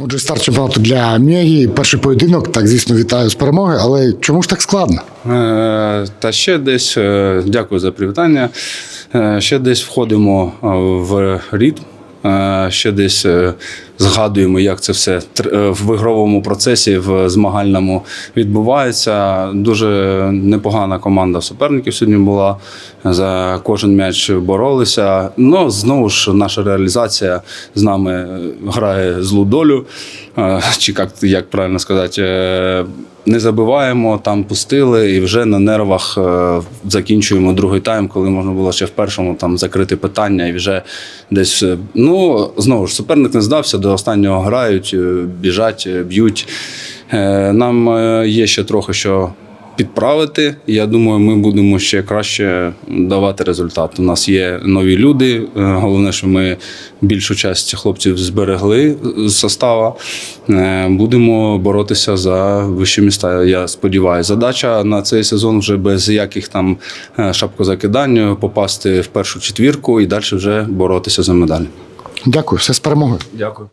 Отже, старт чемпіонату для Мегі. Перший поєдинок, так звісно, вітаю з перемоги, але чому ж так складно? Е, Та ще десь е, дякую за привітання. Е, Ще десь входимо е, в ритм. Е, Ще десь е, згадуємо, як це все е, в ігровому процесі, в змагальному відбувається. Дуже непогана команда суперників сьогодні була. За кожен м'яч боролися. Ну знову ж наша реалізація з нами грає злу долю. Чи як, як правильно сказати, не забиваємо, там пустили і вже на нервах закінчуємо другий тайм, коли можна було ще в першому там закрити питання і вже десь. е, Ну знову ж суперник не здався, до останнього грають, е, біжать, е, б'ють. Е, Нам є ще трохи що. Підправити, я думаю, ми будемо ще краще давати результат. У нас є нові люди. Головне, що ми більшу частину хлопців зберегли з состава. Будемо боротися за вищі міста. Я сподіваюся. Задача на цей сезон вже без яких там шапкозакидань попасти в першу четвірку і далі вже боротися за медаль. Дякую, все з перемогою. Дякую.